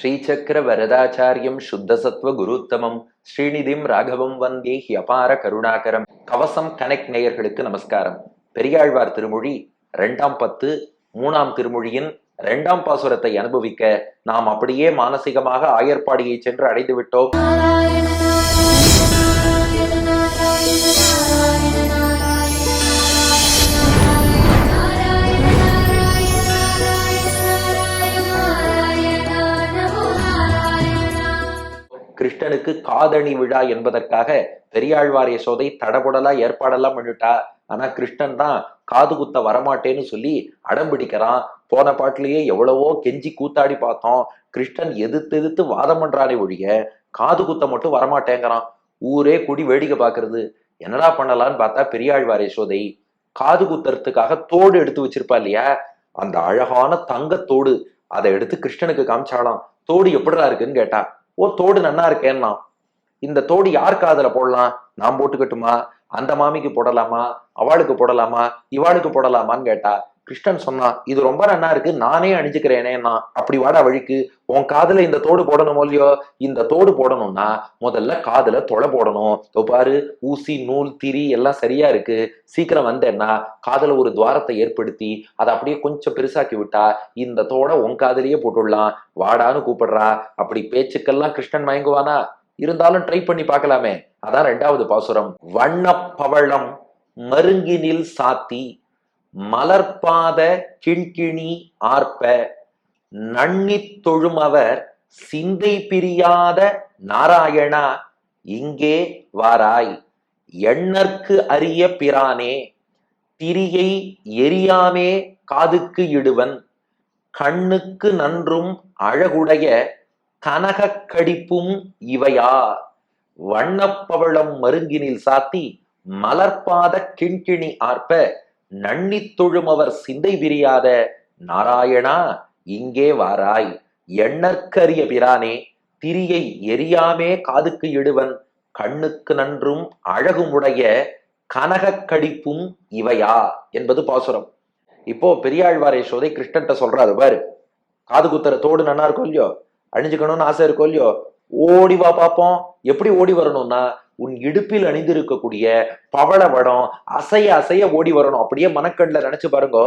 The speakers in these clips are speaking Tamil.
ஸ்ரீசக்கர வரதாச்சாரியம் சுத்தசத்வ குருத்தமம். ஸ்ரீநிதிம் ராகவம் வந்தே அபார கருணாகரம். கவசம் கனெக்ட் நேயர்களுக்கு நமஸ்காரம். பெரியாழ்வார் திருமொழி ரெண்டாம் பத்து மூணாம் திருமொழியின் ரெண்டாம் பாசுரத்தை அனுபவிக்க நாம் அப்படியே மானசீகமாக ஆயர்பாடியை சென்று அடைந்து விட்டோம் கிருஷ்ணனுக்கு காதணி விழா என்பதற்காக பெரியாழ்வார் யசோதை தடபுடலா ஏற்பாடெல்லாம் பண்ணிட்டா. ஆனா கிருஷ்ணன் தான் காது குத்த வரமாட்டேன்னு சொல்லி அடம் பிடிக்கிறான். போன பாட்டிலேயே எவ்வளவோ கெஞ்சி கூத்தாடி பார்த்தோம். கிருஷ்ணன் எதிர்த்து எதிர்த்து வாதம் பண்றானே ஒழிய காது குத்த மட்டும் வரமாட்டேங்கிறான். ஊரே குடி வேடிக்கை பார்க்கிறது. என்னடா பண்ணலான்னு பார்த்தா பெரியாழ்வார் யசோதை காது குத்துறதுக்காக தோடு எடுத்து வச்சிருப்பா இல்லையா? அந்த அழகான தங்கத்தோடு அதை எடுத்து கிருஷ்ணனுக்கு காமிச்சாலாம் தோடு எப்படிடா இருக்குன்னு கேட்டா ஓ தோடு நன்னா இருக்கேன்னா இந்த தோடு யார் காதுல போடலாம்? நான் போட்டுக்கட்டுமா? அந்த மாமிக்கு போடலாமா? அவளுக்கு போடலாமா? இவாளுக்கு போடலாமான்னு கேட்டா கிருஷ்ணன் சொன்னான் இது ரொம்ப நன்னா இருக்கு நானே அணிஞ்சுக்கிறேனேன்னா அப்படி வாடா வழிக்கு. உன் காதுல இந்த தோடு போடணும் இல்லையோ? இந்த தோடு போடணும்னா முதல்ல காதுல தொலை போடணும். பாரு ஊசி நூல் திரி எல்லாம் சரியா இருக்கு. சீக்கிரம் வந்தேன்னா காதுல ஒரு துவாரத்தை ஏற்படுத்தி அதை அப்படியே கொஞ்சம் பெருசாக்கி விட்டா இந்த தோட உன் காதுலயே போட்டுடலாம். வாடான்னு கூப்பிடுறா. அப்படி பேச்சுக்கெல்லாம் கிருஷ்ணன் மயங்குவானா? இருந்தாலும் ட்ரை பண்ணி பார்க்கலாமே. அதான் ரெண்டாவது பாசுரம். வண்ண பவளம் மருங்கினில் சாத்தி மலர்பாத கிண்கிணி ஆர்ப்ப நன்னித் தொழுமவர் சிந்தை பிரியாத நாராயணா இங்கே வாராய். எண்ணற்கு அரிய பிரானே திரியை எரியாமே காதுக்கு இடுவன். கண்ணுக்கு நன்றும் அழகுடைய கனகக் கடிப்பும் இவையா. வண்ணப்பவளம் மருங்கினில் சாத்தி மலர்பாத கிண்கிணி ஆர்ப்ப நன்னித் தொழுமவர் சிந்தை விரியாத நாராயணா இங்கே வாராய். எண்ணற்கரிய பிரானே திரியை எரியாமே காதுக்கு இடுவன் கண்ணுக்கு நன்றும் அழகுமுடைய கனகக் கடிப்பும் இவையா என்பது பாசுரம். இப்போ பெரியாழ்வார் யசோதை கிருஷ்ணன்ட்ட சொல்றாரு பாரு. காது குத்துற தோடு நன்னா இருக்கும் இல்லையோ? அணிஞ்சுக்கணும்னு ஆசை இருக்கும் இல்லையோ? ஓடி வா பார்ப்போம் எப்படி ஓடி வரணும்னா உன் இடுப்பில் அணிந்திருக்கக்கூடிய பவள வடம் அசைய அசைய ஓடி வரணும். அப்படியே மனக்கண்ல நினைச்சு பாருங்க.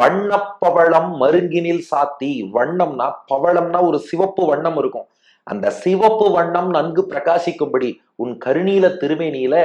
வண்ணப்பவளம் மருங்கினில் சாத்தி வண்ணம்னா பவளம்னா ஒரு சிவப்பு வண்ணம் இருக்கும். அந்த சிவப்பு வண்ணம் நன்கு பிரகாசிக்கும்படி உன் கருநீல திருமேனியில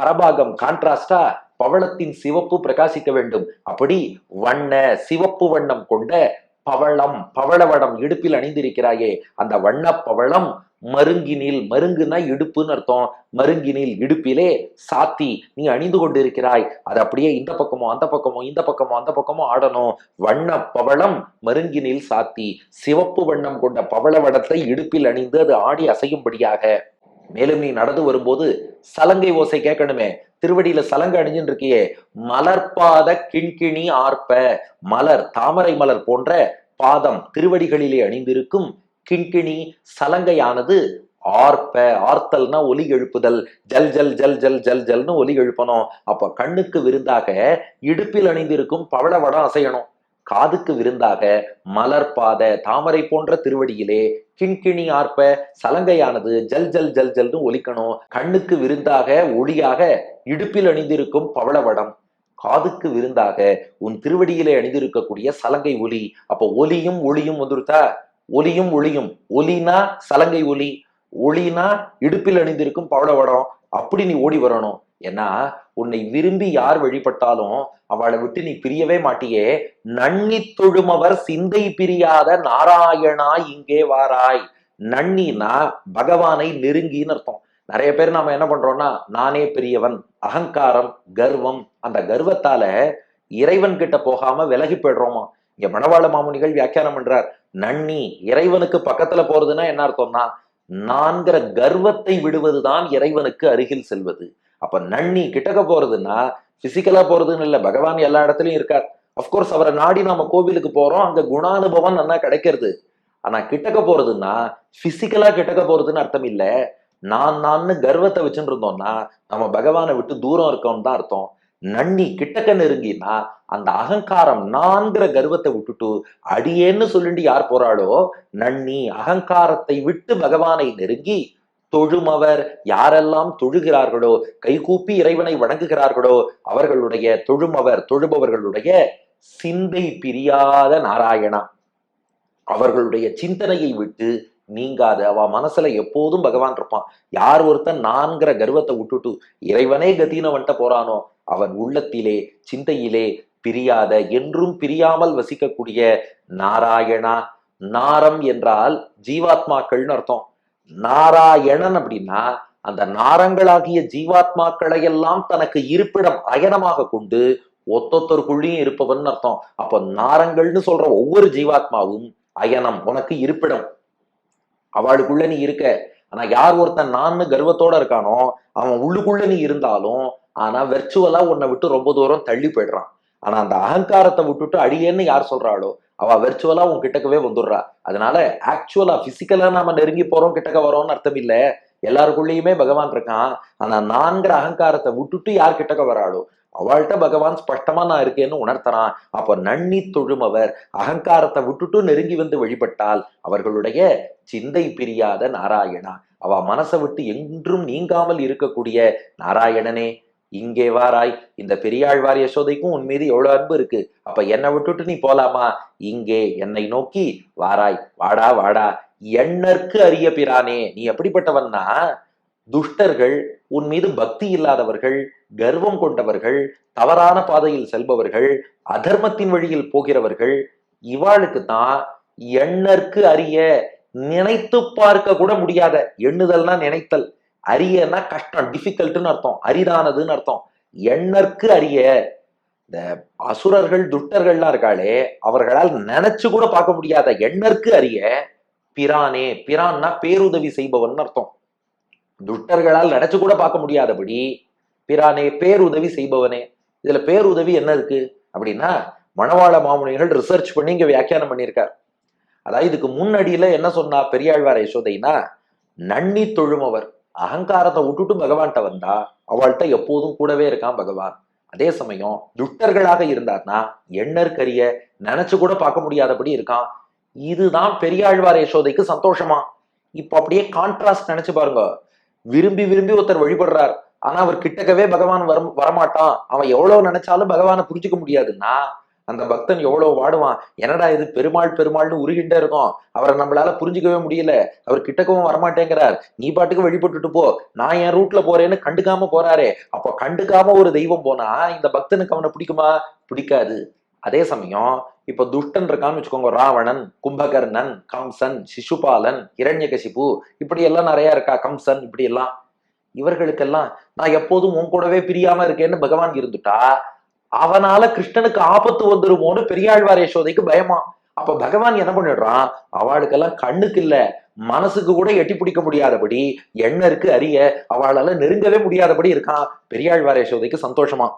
பரபாகம் கான்ட்ராஸ்டா பவளத்தின் சிவப்பு பிரகாசிக்க வேண்டும். அப்படி வண்ண சிவப்பு வண்ணம் கொண்ட பவளம் பவளவடம் இடுப்பில் அணிந்திருக்கிறாயே அந்த வண்ண பவளம் மருங்கினில் மருங்குனா இடுப்புன்னு அர்த்தம். மருங்கினில் இடுப்பிலே சாத்தி நீ அணிந்து கொண்டிருக்கிறாய். அது அப்படியே இந்த பக்கமோ அந்த பக்கமோ இந்த பக்கமோ அந்த பக்கமோ ஆடணும். வண்ண பவளம் மருங்கினில் சாத்தி சிவப்பு வண்ணம் கொண்ட பவள வடத்தை இடுப்பில் அணிந்து அது ஆடி அசையும்படியாக. மேலும் நீ நடந்து வரும்போது சலங்கை ஓசை கேட்கணுமே. திருவடியில சலங்கை அணிஞ்சுட்டு இருக்கியே. மலர்பாத கிண்கிணி ஆர்ப்ப. மலர் தாமரை மலர் போன்ற பாதம் திருவடிகளிலே அணிந்திருக்கும் கிண்கிணி சலங்கையானது ஆர்ப்ப. ஆர்த்தல்னா ஒலி எழுப்புதல். ஜல் ஜல் ஜல் ஜல் ஜல் ஜல்னு ஒலி எழுப்பணும். அப்ப கண்ணுக்கு விருந்தாக இடுப்பில் அணிந்திருக்கும் பவளவடம் அசையணும். காதுக்கு விருந்தாக மலர்பாத தாமரை போன்ற திருவடியிலே கிண்கிணி ஆர்ப்ப சலங்கையானது ஜல் ஜல் ஜல் ஜல்னு ஒலிக்கணும். கண்ணுக்கு விருந்தாக ஒளியாக இடுப்பில் அணிந்திருக்கும் பவளவடம். காதுக்கு விருந்தாக உன் திருவடியிலே அணிந்திருக்கக்கூடிய சலங்கை ஒலி. அப்போ ஒலியும் ஒளியும் வந்துருத்தா ஒலியும் ஒளியும். ஒலினா சலங்கை ஒலி. ஒளினா இடுப்பில் அணிந்திருக்கும் பவளவடம். அப்படி நீ ஓடி வரணும். ஏன்னா உன்னை விரும்பி யார் வழிபட்டாலும் அவளை விட்டு நீ பிரியவே மாட்டியே. நன்னி தொழுமவர் சிந்தை பிரியாத நாராயணா இங்கே வாராய். நன்னினா பகவானை நெருங்கின்னு அர்த்தம். நிறைய பேர் நாம என்ன பண்றோம்னா நானே பெரியவன் அகங்காரம் கர்வம் அந்த கர்வத்தால இறைவன் கிட்ட போகாம விலகி போயிடுறோமா? இங்க மணவாள மாமுனிகள் வியாக்கியானம் பண்றார். நன்னி இறைவனுக்கு பக்கத்துல போறதுன்னா என்ன அர்த்தம்னா நான்கிற கர்வத்தை விடுவதுதான் இறைவனுக்கு அருகில் செல்வது. அப்ப நன்னி கிட்டக்க போறதுன்னா பிசிக்கலா போறதுன்னு இல்லை பகவான் எல்லா இடத்துலயும் இருக்கார். அஃப்கோர்ஸ் அவரை நாடி நாம கோவிலுக்கு போறோம் அங்க குணானுபவம் நல்லா கிடைக்கிறது. ஆனா கிட்டக்க போறதுன்னா பிசிக்கலா கிட்டக்க போறதுன்னு அர்த்தம் இல்லை. நான் நான் கர்வத்தை வச்சுட்டு இருந்தோம்னா நம்ம பகவானை விட்டு தூரம் இருக்கோம்னு தான் அர்த்தம். நன்னி கிட்டக்க நெருங்கினா அந்த அகங்காரம் நான்கிற கர்வத்தை விட்டுட்டு அடியேன்னு சொல்லிட்டு யார் போறாளோ நன்னி அகங்காரத்தை விட்டு பகவானை நெருங்கி தொழுமவர் யாரெல்லாம் தொழுகிறார்களோ கைகூப்பி இறைவனை வணங்குகிறார்களோ அவர்களுடைய தொழுமவர் தொழுபவர்களுடைய சிந்தை பிரியாத நாராயணா. அவர்களுடைய சிந்தனையை விட்டு நீங்காது. அவ மனசுல எப்போதும் பகவான் இருப்பான். யார் ஒருத்தன் நான்கிற கர்வத்தை விட்டுட்டு இறைவனே கதீனவன்ட்ட வந்துட்ட போறானோ அவன் உள்ளத்திலே சிந்தையிலே பிரியாத என்றும் பிரியாமல் வசிக்கக்கூடிய நாராயணா. நாரம் என்றால் ஜீவாத்மாக்கள்னு அர்த்தம். நாராயணன் அப்படின்னா அந்த நாரங்களாகிய ஜீவாத்மாக்களை எல்லாம் தனக்கு இருப்பிடம் அயனமாக கொண்டு ஒத்தொத்தருக்குள்ளேயும் இருப்பவன் அர்த்தம். அப்போ நாரங்கள்னு சொல்ற ஒவ்வொரு ஜீவாத்மாவும் அயனம் உனக்கு இருப்பிடம். அவளுக்குள்ள நீ இருக்க. ஆனா யார் ஒருத்தன் நான் கர்வத்தோட இருக்கானோ அவன் உள்ளுக்குள்ள நீ இருந்தாலும் ஆனா வெர்ச்சுவலா உன்னை விட்டு ரொம்ப தூரம் தள்ளி போயிடுறான். ஆனா அந்த அகங்காரத்தை விட்டுட்டு அடியேன்னு யார் சொல்றாளோ அவ வெர்ச்சுவலா உன் கிட்டக்கவே வந்துடுறா. அதனால ஆக்சுவலா பிசிக்கலா நாம நெருங்கி போறோம் கிட்டக்க வரோம்னு அர்த்தம் இல்ல. எல்லாருக்குள்ளேயுமே பகவான் இருக்கான். ஆனா நான்கிற அகங்காரத்தை விட்டுட்டு யார் கிட்டக்க வராளோ? அவள்கிட்ட பகவான் ஸ்பஷ்டமா நான் இருக்கேன்னு உணர்த்தறான். அப்ப நன்னி தொழுமவர் அகங்காரத்தை விட்டுட்டு நெருங்கி வந்து வழிபட்டால் அவர்களுடைய சிந்தை பிரியாத நாராயணா. அவ மனசை விட்டு என்றும் நீங்காமல் இருக்கக்கூடிய நாராயணனே. இங்கே வாராய். இந்த பெரியாழ்வார் யசோதைக்கும் உன் மீது எவ்வளவு அன்பு இருக்கு. அப்ப என்னை விட்டுட்டு நீ போலாமா? இங்கே என்னை நோக்கி வாராய். வாடா வாடா. எண்ணற்கு அரிய பிரானே. நீ எப்படிப்பட்டவன்னா? துஷ்டர்கள் உன் மீது பக்தி இல்லாதவர்கள் கர்வம் கொண்டவர்கள் தவறான பாதையில் செல்பவர்கள் அதர்மத்தின் வழியில் போகிறவர்கள் இவாளுக்கு தான் எண்ணற்கு அறிய நினைத்து பார்க்க கூட முடியாத எண்ணுதல்னா நினைத்தல். அரியன்னா கஷ்டம் டிஃபிகல்ட்னு அர்த்தம் அரிதானதுன்னு அர்த்தம். எண்ணற்கு அரிய. இந்த அசுரர்கள் துட்டர்கள்லாம் இருக்காளே அவர்களால் நினைச்சு கூட பார்க்க முடியாத எண்ணற்கு அறிய பிரானே. பிரான்னா பேருதவி செய்பவன் அர்த்தம். துட்டர்களால் நினைச்சு கூட பார்க்க முடியாதபடி பிரானே பேருதவி செய்பவனே. இதுல பேருதவி என்ன இருக்கு? அப்படின்னா மணவாள மாமுனிகள் ரிசர்ச் பண்ணி இங்க வியாக்கியானம் பண்ணியிருக்கார். அதாவது இதுக்கு முன்னடியில என்ன சொன்னா பெரியாழ்வார் யசோதைனா நன்னி தொழுமவர். அகங்காரத்தை விட்டுட்டு பகவான்கிட்ட வந்தா அவள்கிட்ட எப்போதும் கூடவே இருக்கான் பகவான். அதே சமயம் துஷ்டர்களாக இருந்தார்னா எண்ணற்கரிய நினைச்சு கூட பார்க்க முடியாதபடி இருக்கான். இதுதான் பெரியாழ்வார் யசோதைக்கு சந்தோஷமா? இப்போ அப்படியே கான்ட்ராஸ்ட் நினைச்சு பாருங்க. விரும்பி விரும்பி ஒருத்தர் வழிபடுறார். ஆனா அவர் கிட்டக்கவே பகவான் வர வரமாட்டான். அவன் எவ்வளவு நினைச்சாலும் பகவானை புரிஞ்சுக்க முடியாதுன்னா அந்த பக்தன் எவ்வளவு வாடுவான்? என்னடா இது பெருமாள் பெருமாள்னு உருகிண்டே இருக்கும். அவரை நம்மளால புரிஞ்சுக்கவே முடியல. அவர் கிட்டக்கவும் வரமாட்டேங்கிறார். நீ பாட்டுக்கு வழிபட்டுட்டு போ. நான் என் ரூட்ல போறேன்னு கண்டுக்காம போறாரே. அப்போ கண்டுக்காம ஒரு தெய்வம் போனா இந்த பக்தனுக்கு அவனை பிடிக்குமா? பிடிக்காது. அதே சமயம் இப்ப துஷ்டன் இருக்கான்னு வச்சுக்கோங்க. ராவணன் கும்பகர்ணன் கம்சன் சிசுபாலன் இரண்யகசிபு இப்படி எல்லாம் நிறைய இருக்கா? கம்சன் இப்படி எல்லாம் இவர்களுக்கெல்லாம் நான் எப்போதும் உன் கூடவே பிரியாம இருக்கேன்னு பகவான் இருந்துட்டா அவனால கிருஷ்ணனுக்கு ஆபத்து வந்துருமோன்னு பெரியாழ்வார் யசோதைக்கு பயமா? அப்ப பகவான் என்ன பண்ணிடுறான்? அவளுக்கெல்லாம் கண்ணுக்கு இல்ல மனசுக்கு கூட எட்டி பிடிக்க முடியாதபடி எண்ணருக்கு அறிய அவளால நெருங்கவே முடியாதபடி இருக்கான் பெரியாழ்வார் யசோதைக்கு சந்தோஷமா.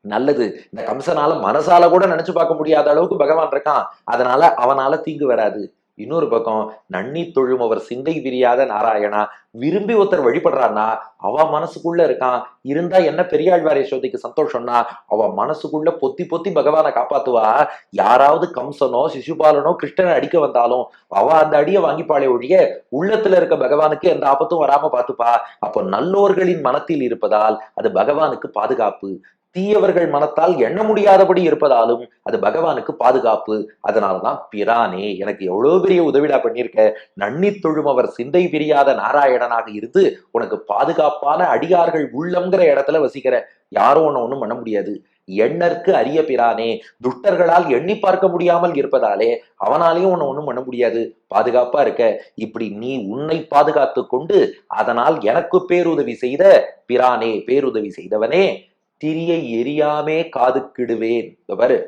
நல்லது இந்த கம்சனால மனசால கூட நினைச்சு பார்க்க முடியாத அளவுக்கு பகவான் இருக்கான். அதனால அவனால தீங்கு வராது. இன்னொரு பக்கம் நன்னி தொழும் அவர் சிந்தை விரியாத நாராயணா விரும்பி ஒருத்தர் வழிபடுறான்னா அவ மனசுக்குள்ள இருக்கான். இருந்தா என்ன பெரியாழ்வார் யசோதைக்கு சந்தோஷம்னா அவ மனசுக்குள்ள பொத்தி பொத்தி பகவானை காப்பாத்துவா. யாராவது கம்சனோ சிசுபாலனோ கிருஷ்ணனை அடிக்க வந்தாலும் அவ அந்த அடியை வாங்கிப்பாளே ஒழிய உள்ளத்துல இருக்க பகவானுக்கு எந்த ஆபத்தும் வராம பார்த்துப்பா. அப்போ நல்லோர்களின் மனத்தில் இருப்பதால் அது பகவானுக்கு பாதுகாப்பு. தீயவர்கள் மனத்தால் எண்ண முடியாதபடி இருப்பதாலும் அது பகவானுக்கு பாதுகாப்பு. அதனாலதான் பிரானே எனக்கு எவ்வளவு பெரிய உதவிடா பண்ணியிருக்க? நன்னி தொழுமவர் சிந்தை பிரியாத நாராயணனாக இருந்து உனக்கு பாதுகாப்பான அடியார்கள் உள்ளம்ங்கிற இடத்துல வசிக்கிற. யாரும் ஒன்னு ஒண்ணும் பண்ண முடியாது. எண்ணற்கு அரிய பிரானே துஷ்டர்களால் எண்ணி பார்க்க முடியாமல் இருப்பதாலே அவனாலையும் உன்னை ஒண்ணும் பண்ண முடியாது. பாதுகாப்பா இருக்க. இப்படி நீ உன்னை பாதுகாத்து கொண்டு அதனால் எனக்கு பேருதவி செய்த பிரானே பேருதவி செய்தவனே. திரியை எரியாமே காதுக்கிடுவேன். இதோ பாரு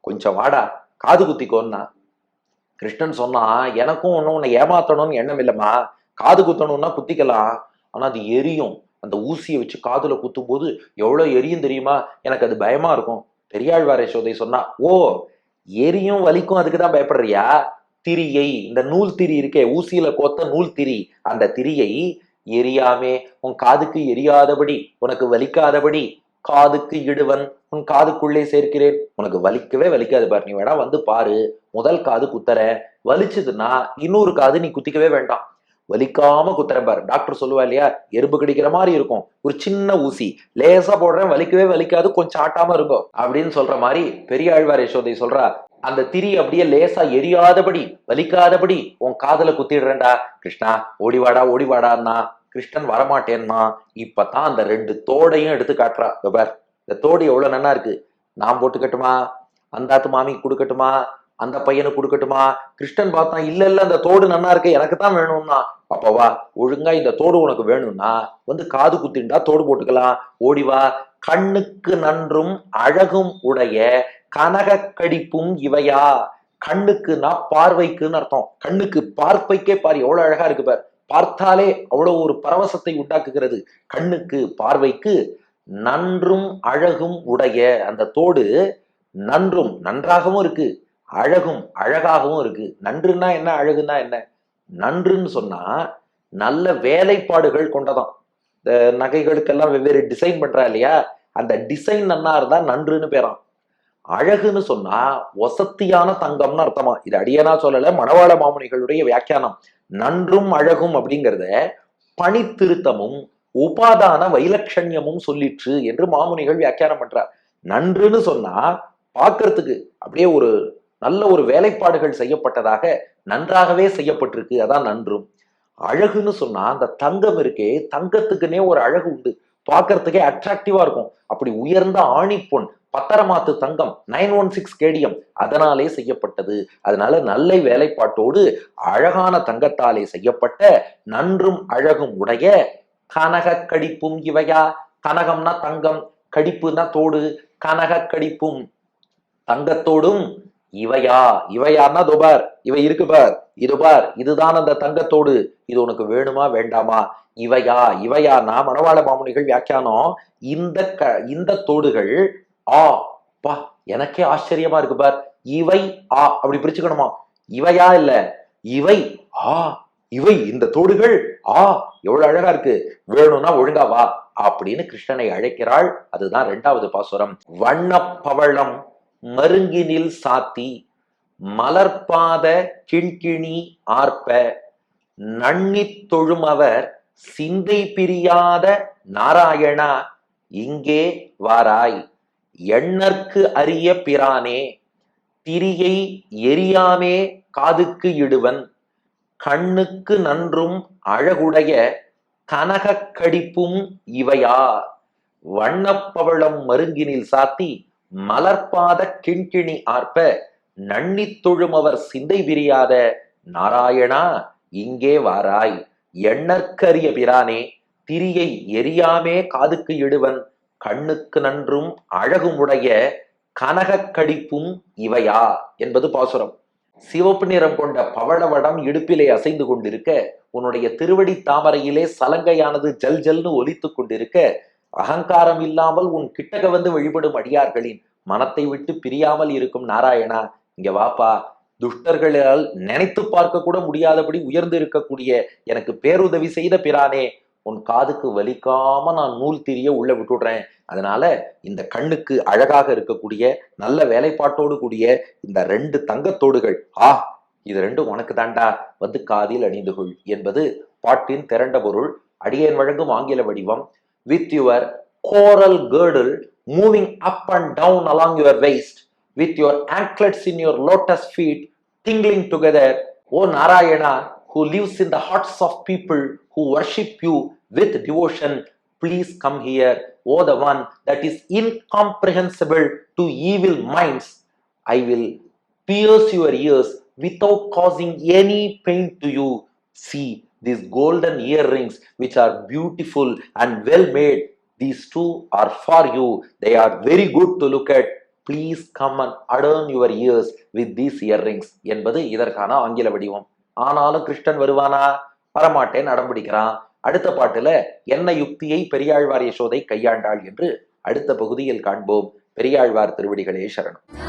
கொஞ்சம் வாடா காது குத்திக்கோன்னா. கிருஷ்ணன் சொன்னா எனக்கும் ஒன்றும் உன்னை ஏமாத்தணும்னு எண்ணம் இல்லைம்மா. காது குத்தணும்னா குத்திக்கலாம். ஆனால் அது எரியும். அந்த ஊசியை வச்சு காதுல குத்தும் போது எவ்வளோ எரியும் தெரியுமா? எனக்கு அது பயமா இருக்கும். பெரியாழ்வார் யசோதை சொன்னா ஓ எரியும் வலிக்கும் அதுக்கு தான் பயப்படுறியா? திரியை இந்த நூல் திரி இருக்கே ஊசியில கோத்த நூல் திரி அந்த திரியை எரியாமே. உன் காதுக்கு எரியாதபடி உனக்கு வலிக்காதபடி காதுக்கு இடுவன் உன் காதுக்குள்ளே சேர்க்கிறேன். உனக்கு வலிக்கவே வலிக்காது பாரு நீ வேணா வந்து பாரு. முதல் காது குத்தற. வலிச்சதுன்னா இன்னொரு காது நீ குத்திக்கவே வேண்டாம். வலிக்காம குத்துறேன் பாரு. டாக்டர் சொல்லுவா இல்லையா? எறும்பு கிடைக்கிற மாதிரி இருக்கும். ஒரு சின்ன ஊசி. லேசா போடுறேன் வலிக்கவே வலிக்காது கொஞ்சம் ஆட்டாம இருக்கும் அப்படின்னு சொல்ற மாதிரி பெரியாழ்வார் யசோதை சொல்றா. அந்த திரி அப்படியே லேசா எரியாதபடி வலிக்காதபடி உன் காதுல குத்திடுறேன்டா. கிருஷ்ணா ஓடிவாடா ஓடிவாடான்னா கிருஷ்ணன் வரமாட்டேன்னா இப்பதான் அந்த ரெண்டு தோடையும் எடுத்து காட்டுறா. இதோ பார் இந்த தோடு எவ்வளவு நன்னா இருக்கு. நான் போட்டுக்கட்டுமா? அந்தாத்து மாமிக்கு கொடுக்கட்டுமா? அந்த பையனுக்கு கொடுக்கட்டுமா? கிருஷ்ணன் பார்த்தா இல்ல இல்ல அந்த தோடு நன்னா இருக்கு எனக்கு தான் வேணும்னா அப்பவா ஒழுங்கா இந்த தோடு உனக்கு வேணும்னா வந்து காது குத்திண்டா தோடு போட்டுக்கலாம். ஓடி வா. கண்ணுக்கு நன்றும் அழகும் உடைய கனக கடிப்பும் இவையா. கண்ணுக்குன்னா பார்வைக்குன்னு அர்த்தம். கண்ணுக்கு பார்ப்பைக்கே பாரு எவ்வளவு அழகா இருக்கு பார். பார்த்தாலே அவ்வளோ ஒரு பரவசத்தை உண்டாக்குகிறது. கண்ணுக்கு பார்வைக்கு நன்றும் அழகும் உடைய அந்த தோடு நன்றும் நன்றாகவும் இருக்கு. அழகும் அழகாகவும் இருக்கு. நன்றுன்னா என்ன அழகுன்னா என்ன? நன்றுன்னு சொன்னா நல்ல வேலைப்பாடுகள் கொண்டதாம் இந்த நகைகளுக்கெல்லாம் வெவ்வேறு டிசைன் பண்றா இல்லையா? அந்த டிசைன் நன்னா இருந்தா நன்றுன்னு பேரான் அழகுன்னு சொன்னா ஒசத்தியான தங்கம்னு அர்த்தமா? இது அடியனா சொல்லல மணவாள மாமுனிகளுடைய வியாக்கியானம். நன்றும் அழகும் அப்படிங்கிறத பணித்திருத்தமும் உபாதான வைலட்சண்யமும் சொல்லிற்று என்று மாமுனிகள் வியாக்கியானம் பண்றார். நன்றுன்னு சொன்னா பார்க்கறதுக்கு அப்படியே ஒரு நல்ல ஒரு வேலைப்பாடுகள் செய்யப்பட்டதாக நன்றாகவே செய்யப்பட்டிருக்கு. அதான் நன்றும். அழகுன்னு சொன்னா அந்த தங்கம் இருக்கே தங்கத்துக்குன்னே ஒரு அழகு உண்டு. பார்க்கறதுக்கே அட்ராக்டிவா இருக்கும். அப்படி உயர்ந்த ஆணிப்பொன் பத்தரமாத்து தங்கம் நைன் ஒன் சிக்ஸ் கேடியம் அதனாலே செய்யப்பட்டது. அதனால நல்ல வேலைப்பாட்டோடு அழகான தங்கத்தாலே செய்யப்பட்ட நன்றும் அழகும் உடைய கனக கடிப்பும் இவையா? கனகம்னா தங்கம் கடிப்புனா தோடு கனக கடிப்பும் தங்கத்தோடும் இவையா? இவையான்னா துபார் இவை இருக்கு பார் இது பார் இதுதான் அந்த தங்கத்தோடு. இது உனக்கு வேணுமா வேண்டாமா? இவையா? இவையானா மணவாள மாமுனிகள் வியாக்கியானம் இந்த க இந்த தோடுகள் ஆ பா எனக்கே ஆச்சரியமா இருக்கு பார். இவை ஆ அப்படி பிரிச்சுக்கணுமா? இவையா இல்ல. இவை ஆ இவை இந்த தோடுகள் ஆ எவ்வளவு அழகா இருக்கு. வேணும்னா ஒழுங்கா வா அப்படின்னு கிருஷ்ணனை அழைக்கிறாள். அதுதான் ரெண்டாவது பாசுரம். வண்ணப்பவளம் மருங்கினில் சாத்தி மலர்பாத கிழ்கிணி ஆர்ப்ப நன்னி தொழுமவர் சிந்தை பிரியாத நாராயணா இங்கே வாராய். எண்ணற்கு அரிய பிரானே திரியை எரியாமே காதுக்கு இடுவன். கண்ணுக்கு நன்றும் அழகுடைய கனகக் கடிப்பும் இவையா. வண்ணப்பவளம் மருங்கினில் சாத்தி மலர்பாத கிண்கிணி ஆர்ப்ப நன்னித் தொழுமவர் சிந்தை விரியாத நாராயணா இங்கே வாராய். எண்ணற்கரிய பிரானே திரியை எரியாமே காதுக்கு இடுவன். கண்ணுக்கு நன்றும் அழகுமுடைய கனகக் கடிப்பும் இவையா என்பது பாசுரம். சிவப்பு நிறம் கொண்ட பவளவடம் இடுப்பிலே அசைந்து கொண்டிருக்க உன்னுடைய திருவடி தாமரையிலே சலங்கையானது ஜல் ஜல்னு ஒலித்துக் கொண்டிருக்க அகங்காரம் இல்லாமல் உன் கிட்டக வந்து வழிபடும் அடியார்களின் மனத்தை விட்டு பிரியாமல் இருக்கும் நாராயணா இங்க வாப்பா. துஷ்டர்களால் நினைத்து பார்க்க கூட முடியாதபடி உயர்ந்து இருக்கக்கூடிய எனக்கு பேருதவி செய்த பிரானே உன் காதுக்கு வலிக்காம நான் நூல் திரிய உள்ள விட்டுடுறேன். அதனால இந்த கண்ணுக்கு அழகாக இருக்கக்கூடிய நல்ல வேலைப்பாட்டோடு கூடிய இந்த ரெண்டு தங்கத்தோடுகள் ஆ இது ரெண்டும் உனக்கு தாண்டா வந்து காதில் அணிந்து கொள் என்பது பாட்டின் திரண்ட பொருள். அடியேன் வழங்கும் ஆங்கில வடிவம். With your coral girdle moving up and down along your waist, with your anklets in your lotus feet tinkling together O Narayana who lives in the hearts of people who worship you with devotion, please come here, O the one that is incomprehensible to evil minds. I will pierce your ears without causing any pain to you. See these golden earrings, which are beautiful and well made. These two are for you. They are very good to look at. Please come and adorn your ears with these earrings என்பது இதற்கான ஆங்கில வடிவம் ஆனாலும் கிருஷ்ணன் வருவானா? வரமாட்டேன் அடம்பிடிக்கிறான். அடுத்த பாட்டுல என்ன யுக்தியை பெரியாழ்வார் யசோதை கையாண்டாள் என்று அடுத்த பகுதியில் காண்போம். பெரியாழ்வார் திருவடிகளே சரணம்.